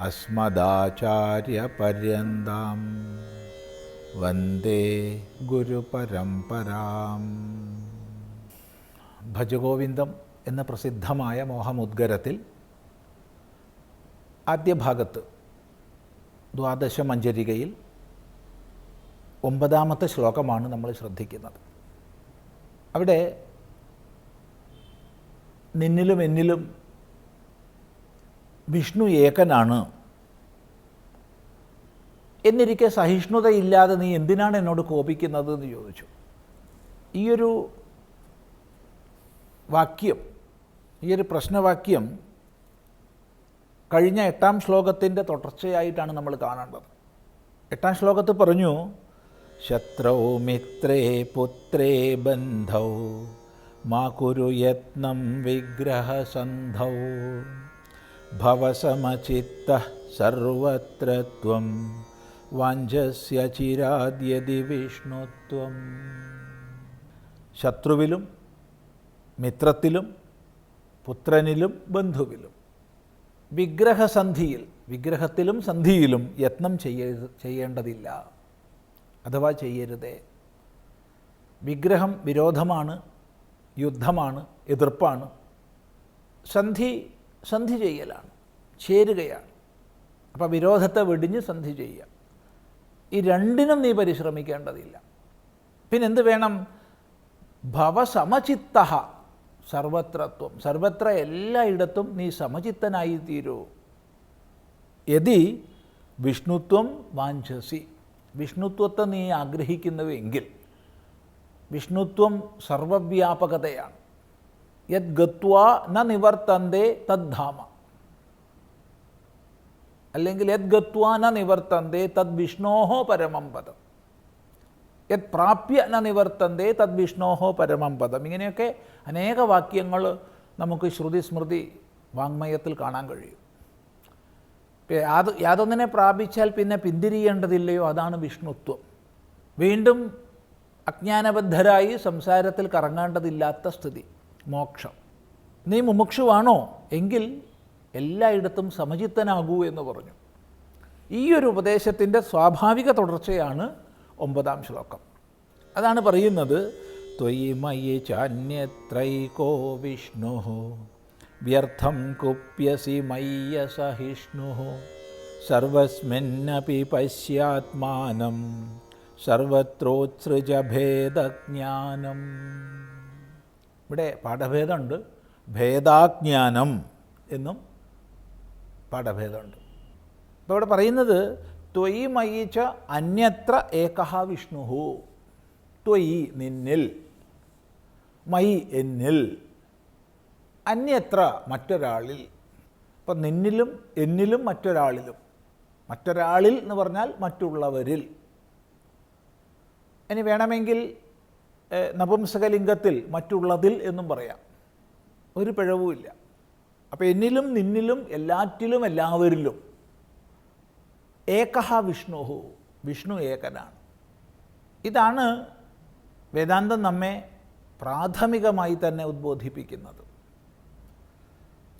अस्मदाचार्यपर्यन्तां വന്ദേ ഗുരുപരമ്പരാം ഭജഗോവിന്ദം എന്ന പ്രസിദ്ധമായ മോഹമുദ്ഗരത്തിൽ ആദ്യ ഭാഗത്ത് ദ്വാദശ മഞ്ജരികയിൽ ഒമ്പതാമത്തെ ശ്ലോകമാണ് നമ്മൾ ശ്രദ്ധിക്കുന്നത് അവിടെ നിന്നിലും എന്നിലും വിഷ്ണു ഏകനാണ്. എന്നിരിക്കെ സഹിഷ്ണുതയില്ലാതെ നീ എന്തിനാണ് എന്നോട് കോപിക്കുന്നത് എന്ന് ചോദിച്ചു. ഈയൊരു വാക്യം ഈയൊരു പ്രശ്നവാക്യം കഴിഞ്ഞ എട്ടാം ശ്ലോകത്തിന്റെ തുടർച്ചയായിട്ടാണ് നമ്മൾ കാണേണ്ടത്. എട്ടാം ശ്ലോകത്ത് പറഞ്ഞു ശത്രൗ മിത്രേ പുത്രേ ബന്ധൗ മാ കുരു യത്നം വിഗ്രഹസന്ധൗ. ഭവസമചിത്ത സർവത്ര ത്വം വാഞ്ചസ്യ ചിരാദ്യതി വിഷ്ണുത്വം ശത്രുവിലും മിത്രത്തിലും പുത്രനിലും ബന്ധുവിലും വിഗ്രഹസന്ധിയിൽ വിഗ്രഹത്തിലും സന്ധിയിലും യത്നം ചെയ്യ ചെയ്യേണ്ടതില്ല അഥവാ ചെയ്യരുതേ. വിഗ്രഹം വിരോധമാണ് യുദ്ധമാണ് എതിർപ്പാണ്. സന്ധി സന്ധി ചെയ്യലാണ് ചേരുകയാണ്. അപ്പോൾ വിരോധത്തെ വെടിഞ്ഞ് സന്ധി ചെയ്യുക. ഈ രണ്ടിനും നീ പരിശ്രമിക്കേണ്ടതില്ല. പിന്നെ പിന്നെന്ത് വേണം? ഭവസമചിത്ത സർവത്രത്വം. സർവത്ര എല്ലായിടത്തും നീ സമചിത്തനായി തീരൂ. യതി വിഷ്ണുത്വം വാഞ്ചസി. വിഷ്ണുത്വത്തെ നീ ആഗ്രഹിക്കുന്നുവെങ്കിൽ വിഷ്ണുത്വം സർവവ്യാപകതയാണ്. യത് ഗത്വ ന നിവർത്തന്തേ തദ്ധാമ അല്ലെങ്കിൽ യത് ഗത്വ ന നിവർത്തന്തേ തദ് വിഷ്ണോഹോ പരമം പദം. യത് പ്രാപ്യ ന നിവർത്തന്തേ തദ് വിഷ്ണോഹോ പരമം പദം. ഇങ്ങനെയൊക്കെ അനേക വാക്യങ്ങൾ നമുക്ക് ശ്രുതി സ്മൃതി വാങ്മയത്തിൽ കാണാൻ കഴിയും. യാത് യാതൊന്നിനെ പ്രാപിച്ചാൽ പിന്നെ പിന്തിരിയേണ്ടതില്ലയോ? അതാണ് വിഷ്ണുത്വം. വീണ്ടും അജ്ഞാനബദ്ധരായി സംസാരത്തിൽ കറങ്ങേണ്ടതില്ലാത്ത സ്ഥിതി. മോക്ഷം. നീ മുമുക്ഷുവാണോ? എങ്കിൽ എല്ലായിടത്തും സമചിത്തനാകൂ എന്ന് പറഞ്ഞു. ഈ ഒരു ഉപദേശത്തിന്റെ സ്വാഭാവിക തുടർച്ചയാണ് ഒമ്പതാം ശ്ലോകം. അതാണ് പറയുന്നത് ത്വയിമയി ചാന്യത്രൈകോ വിഷ്ണു വ്യർത്ഥം കുപ്യസി മയ്യ സഹിഷ്ണു സർവസ്മിന്നപി പശ്യാത്മാനം സർവത്രോത്സൃജ ഭേദജ്ഞാനം ഇവിടെ പാഠഭേദമുണ്ട്. ഭേദാജ്ഞാനം എന്നും പാഠഭേദമുണ്ട്. അപ്പോൾ ഇവിടെ പറയുന്നത് ത്വയി മയിച്ച അന്യത്ര ഏകഹ വിഷ്ണു ത്വയി നിന്നിൽ മയി എന്നിൽ അന്യത്ര മറ്റൊരാളിൽ. ഇപ്പം നിന്നിലും എന്നിലും മറ്റൊരാളിലും. മറ്റൊരാളിൽ എന്ന് പറഞ്ഞാൽ മറ്റുള്ളവരിൽ. ഇനി വേണമെങ്കിൽ നപുംസകലിംഗത്തിൽ മറ്റുള്ളതിൽ എന്നും പറയാം. ഒരു പിഴവുമില്ല അപ്പോൾ എന്നിലും നിന്നിലും എല്ലാറ്റിലും എല്ലാവരിലും ഏകഹ വിഷ്ണുഹു വിഷ്ണു ഏകനാണ്. ഇതാണ് വേദാന്തം നമ്മെ പ്രാഥമികമായി തന്നെ ഉദ്ബോധിപ്പിക്കുന്നത്.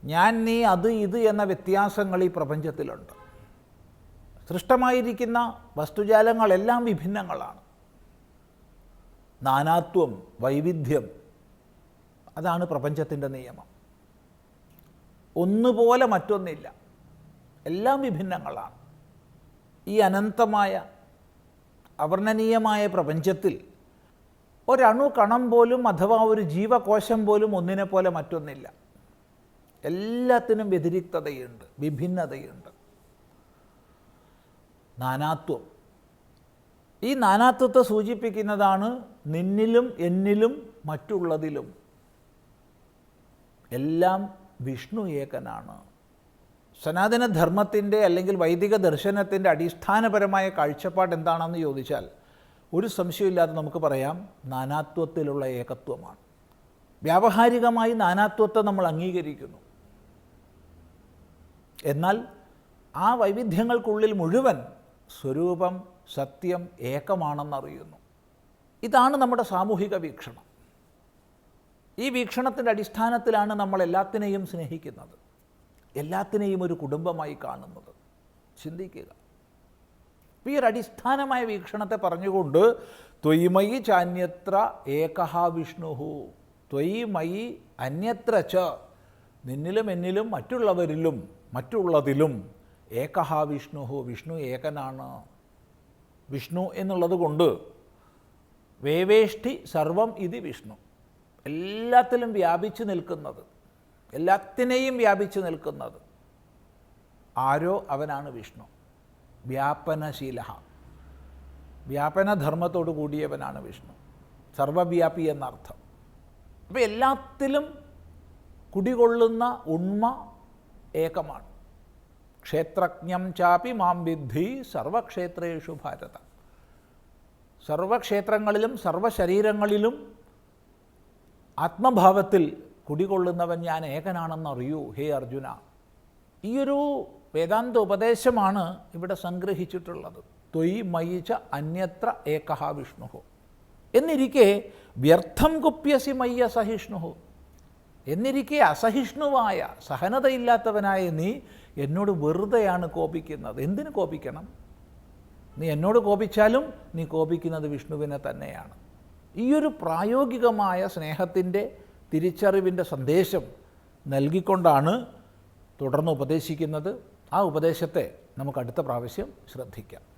ഞാൻ നീ അത് ഇത് എന്ന വ്യത്യാസങ്ങൾ ഈ പ്രപഞ്ചത്തിലുണ്ട്. സൃഷ്ടമായിരിക്കുന്ന വസ്തുജാലങ്ങളെല്ലാം വിഭിന്നങ്ങളാണ്. നാനാത്വം വൈവിധ്യം. അതാണ് പ്രപഞ്ചത്തിന്റെ നിയമം. ഒന്നുപോലെ മറ്റൊന്നില്ല. എല്ലാം വിഭിന്നങ്ങളാണ്. ഈ അനന്തമായ അവർണനീയമായ പ്രപഞ്ചത്തിൽ ഒരണു കണം പോലും അഥവാ ഒരു ജീവകോശം പോലും ഒന്നിനെ പോലെ മറ്റൊന്നില്ല. എല്ലാത്തിനും വ്യതിരിക്തതയുണ്ട് വിഭിന്നതയുണ്ട്. നാനാത്വം. ഈ നാനാത്വത്തെ സൂചിപ്പിക്കുന്നതാണ് നിന്നിലും എന്നിലും മറ്റുള്ളതിലും എല്ലാം വിഷ്ണു ഏകനാണ്. സനാതനധർമ്മത്തിന്റെ അല്ലെങ്കിൽ വൈദിക ദർശനത്തിന്റെ അടിസ്ഥാനപരമായ കാഴ്ചപ്പാട് എന്താണെന്ന് ചോദിച്ചാൽ ഒരു സംശയമില്ലാതെ നമുക്ക് പറയാം നാനാത്വത്തിലുള്ള ഏകത്വമാണ്. വ്യാവഹാരികമായി നാനാത്വത്തെ നമ്മൾ അംഗീകരിക്കുന്നു. എന്നാൽ ആ വൈവിധ്യങ്ങൾക്കുള്ളിൽ മുഴുവൻ സ്വരൂപം സത്യം ഏകമാണെന്നറിയുന്നു. ഇതാണ് നമ്മുടെ സാമൂഹിക വീക്ഷണം. ഈ വീക്ഷണത്തിന്റെ അടിസ്ഥാനത്തിലാണ് നമ്മൾ എല്ലാത്തിനെയും സ്നേഹിക്കുന്നത്. എല്ലാത്തിനെയും ഒരു കുടുംബമായി കാണുന്നത്. ചിന്തിക്കുക. ഈ ഒരു അടിസ്ഥാനമായ വീക്ഷണത്തെ പറഞ്ഞുകൊണ്ട് ത്വയ്മയി ചാന്യത്ര ഏകഹ വിഷ്ണുഹു. ത്വയ്മയി അന്യത്ര ച. നിന്നിലും എന്നിലും മറ്റുള്ളവരിലും മറ്റുള്ളതിലും ഏകഹ വിഷ്ണുഹു. വിഷ്ണു ഏകനാണ്. വിഷ്ണു എന്നുള്ളത് കൊണ്ട് വേവേഷ്ടി സർവം ഇത് വിഷ്ണു. എല്ലാത്തിലും വ്യാപിച്ചു നിൽക്കുന്നത് എല്ലാത്തിനെയും വ്യാപിച്ചു നിൽക്കുന്നത് ആരോ അവനാണ് വിഷ്ണു. വ്യാപനശീല വ്യാപനധർമ്മത്തോടു കൂടിയവനാണ് വിഷ്ണു. സർവവ്യാപി എന്നർത്ഥം. അപ്പോൾ എല്ലാത്തിലും കുടികൊള്ളുന്ന ഉണ്മ ഏകമാണ്. ക്ഷേത്രജ്ഞം ചാപി മാം വിദ്ധി സർവക്ഷേത്രേഷു ഭാരത. സർവക്ഷേത്രങ്ങളിലും സർവശരീരങ്ങളിലും ആത്മഭാവത്തിൽ കുടികൊള്ളുന്നവൻ ഞാൻ ഏകനാണെന്നറിയൂ ഹേ അർജുന. ഈയൊരു വേദാന്ത ഉപദേശമാണ് ഇവിടെ സംഗ്രഹിച്ചിട്ടുള്ളത്. ത്വയ് മയിച്ച അന്യത്ര ഏകഹ വിഷ്ണു. എന്നിരിക്കെ വ്യർത്ഥം കുപ്യസി മയ്യ സഹിഷ്ണു എന്നിരിക്കെ അസഹിഷ്ണുവായ സഹനതയില്ലാത്തവനായ നീ എന്നോട് വെറുതെയാണ് കോപിക്കുന്നത്. എന്തിനു കോപിക്കണം? നീ എന്നോട് കോപിച്ചാലും നീ കോപിക്കുന്നത് വിഷ്ണുവിനെ തന്നെയാണ്. ഈയൊരു പ്രായോഗികമായ സ്നേഹത്തിന്റെ തിരിച്ചറിവിന്റെ സന്ദേശം നൽകിക്കൊണ്ടാണ് തുടർന്ന് ഉപദേശിക്കുന്നത്. ആ ഉപദേശത്തെ നമുക്ക് അടുത്ത പ്രാവശ്യം ശ്രദ്ധിക്കാം.